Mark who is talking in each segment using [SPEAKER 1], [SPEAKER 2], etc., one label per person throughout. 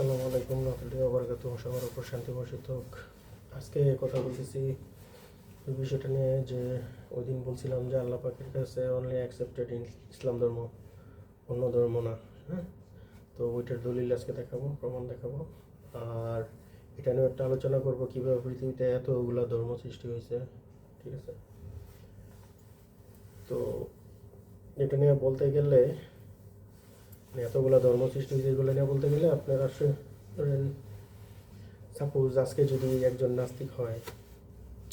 [SPEAKER 1] আসসালামু আলাইকুম রহমতুল্লাহ বরকাত সবার উপর শান্তি হোক। আজকে কথা বলতেছি এই বিষয়টা নিয়ে যে ওই দিন বলছিলাম যে আল্লাহ পাকের কাছে অনলি অ্যাকসেপ্টেড ইসলাম ধর্ম, অন্য ধর্ম না হ্যাঁ? তো ওইটার দলিল আজকে দেখাবো, প্রমাণ দেখাবো। আর এটা নিয়ে একটা আলোচনা করব কীভাবে পৃথিবীতে এতগুলা ধর্ম সৃষ্টি হয়েছে, ঠিক আছে? তো এটা নিয়ে বলতে গেলে এতগুলো ধর্ম সৃষ্টি হয়েছে এগুলো নিয়ে বলতে গেলে আপনার আসলে সাপোজ আজকে যদি একজন নাস্তিক হয়,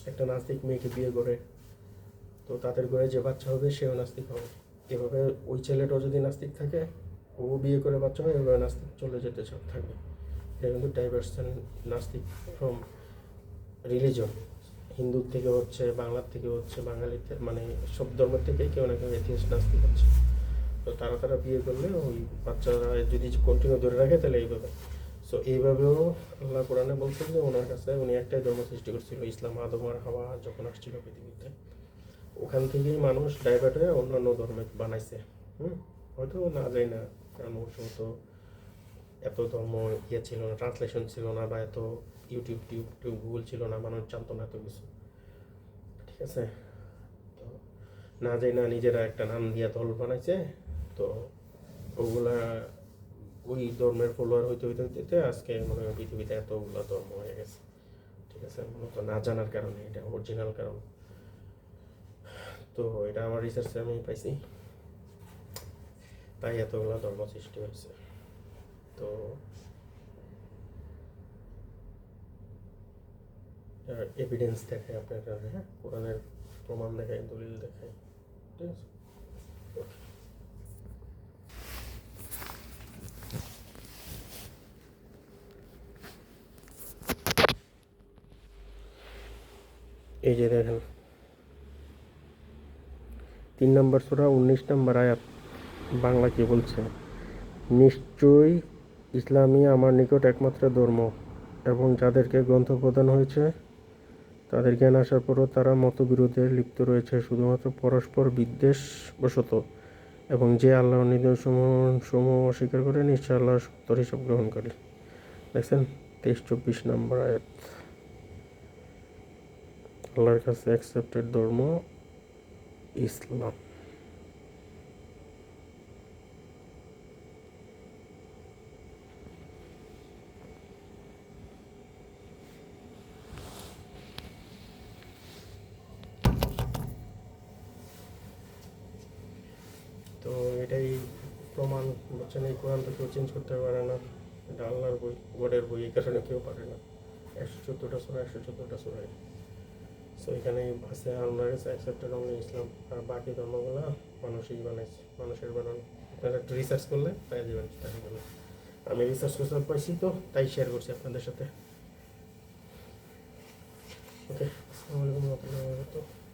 [SPEAKER 1] একটা নাস্তিক মেয়েকে বিয়ে করে, তো তাদের ঘরে যে বাচ্চা হবে সেও নাস্তিক হবে। এভাবে ওই ছেলেটাও যদি নাস্তিক থাকে, ও বিয়ে করে বাচ্চা হয়, এভাবে নাস্তিক চলে যেতে সব থাকবে। এটা কিন্তু ডাইভার্সন নাস্তিক ফ্রম রিলিজন হিন্দুর থেকে হচ্ছে, বাংলার থেকে হচ্ছে বাঙালিতে মানে সব ধর্মের থেকে কেউ না কেউ এথিয়াস নাস্তিক হচ্ছে। তারা তারা বিয়ে করলে ওই বাচ্চারা যদি কন্টিনিউ ধরে রাখে, তাহলে এইভাবে। সো এইভাবেও আল্লাহ কোরআনে বলছেন যে ওনার কাছে উনি একটাই ধর্ম সৃষ্টি করছিল, ইসলাম, আদম আর হাওয়া যখন আসছিল পৃথিবীতে। ওখান থেকেই মানুষ ডাইভার্ট হয়ে অন্যান্য ধর্মে বানাইছে। হুম? হয়তো না যায় না, কারণ তো এত ধর্ম ইয়ে ছিল না ট্রান্সলেশন ছিল না বা এত ইউটিউব টিউব টিউব, গুগল ছিল না, মানুষ জানতো না এত কিছু। ঠিক আছে? তো না যাই না নিজেরা একটা নাম দিয়ে দল বানাইছে তো ওগুলা ওই ধর্মের ফলোয়ার হইতে হইতে হইতে আজকে মনে হয় পৃথিবীতে এতগুলো ধর্ম হয়ে গেছে। ঠিক আছে? মূলত না জানার কারণে, এটা অরিজিনাল কারণ। তো এটা আমার রিসার্চে আমি পাইছি। তাই এতগুলো ধর্ম সৃষ্টি হয়েছে। তো এভিডেন্স দেখায় আপনার কারণে হ্যাঁ? কোরআনের প্রমাণ দেখায়, দলিল দেখায়। ঠিক আছে? এই যে দেখেন। তিন নম্বর সুরা, উনিশ নম্বর আয়াত, বাংলা কি বলছে? নিশ্চয়ই ইসলামই আমার নিকট একমাত্র ধর্ম এবং যাদেরকে গ্রন্থ প্রদান হয়েছে, তাদের জ্ঞান আসার পরও তারা মতবিরোধে লিপ্ত রয়েছে, শুধুমাত্র পরস্পর বিদ্বেষ বশত এবং যে আল্লাহ নিদর্শন সমূহ অস্বীকার করে, নিশ্চয় আল্লাহ সত্তর হিসাব গ্রহণ করে দেখছেন? তেইশ, চব্বিশ নম্বর আয়াত। আল্লাহর কাছে অ্যাকসেপ্টেড ধর্ম, ইসলাম। তো এটাই প্রমাণ, বলছেন এই কোরআন তো কেউ চেঞ্জ করতে পারে না। এটা আল্লাহর বই, গডের বই, এই কারণে কেউ পারে না। একশো চোদ্দোটা সোরা, একশো চোদ্দোটা সোরায়। সো এখানে আছে আল্লাহর কাছে অ্যাকসেপ্টেড অনলি ইসলাম আর বাকি ধর্মগুলো মানুষই বানাইছে, মানুষের বানানো। আপনারা একটু রিসার্চ করলে পাই যাবেন দেখা আমি রিসার্চ করতে পাইছি তো, তাই শেয়ার করছি আপনাদের সাথে। ওকে আসসালামু আলাইকুম রহমতুল্লাহ